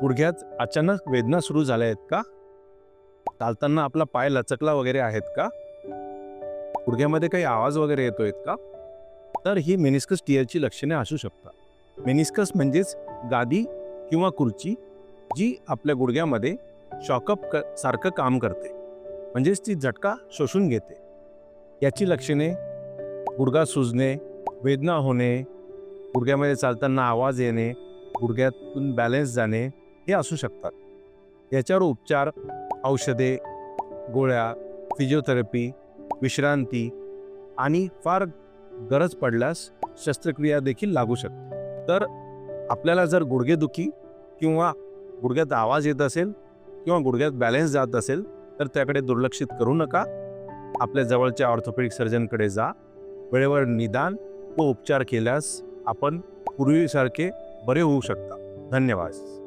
गुडघ्यात अचानक वेदना सुरू झाल्या आहेत का? चालताना आपला पाय लचकला वगैरे आहेत का? गुडघ्यामध्ये काही आवाज वगैरे येतोय का? तर ही मेनिस्कस टिअरची लक्षणे असू शकतात. मेनिस्कस म्हणजेच गादी किंवा खुर्ची जी आपल्या गुडघ्यामध्ये शॉकअप क सारखं काम करते. म्हणजेच ती झटका शोषून घेते. याची लक्षणे गुडघा सुजणे वेदना होणे गुडघ्यामध्ये चालताना आवाज येणे गुडघ्यातून बॅलन्स जाणे हे असू शकतात. याच्यावर उपचार औषधे गोळ्या फिजिओथेरपी विश्रांती आणि फार गरज पडल्यास शस्त्रक्रिया देखील लागू शकते. तर आपल्याला जर गुडघेदुखी किंवा गुडघ्यात आवाज येत असेल किंवा गुडघ्यात बॅलन्स जात असेल तर त्याकडे दुर्लक्षित करू नका. आपल्या जवळच्या ऑर्थोपेडिक सर्जनकडे जा. वेळेवर निदान व उपचार केल्यास आपण पूर्वीसारखे बरे होऊ शकता. धन्यवाद.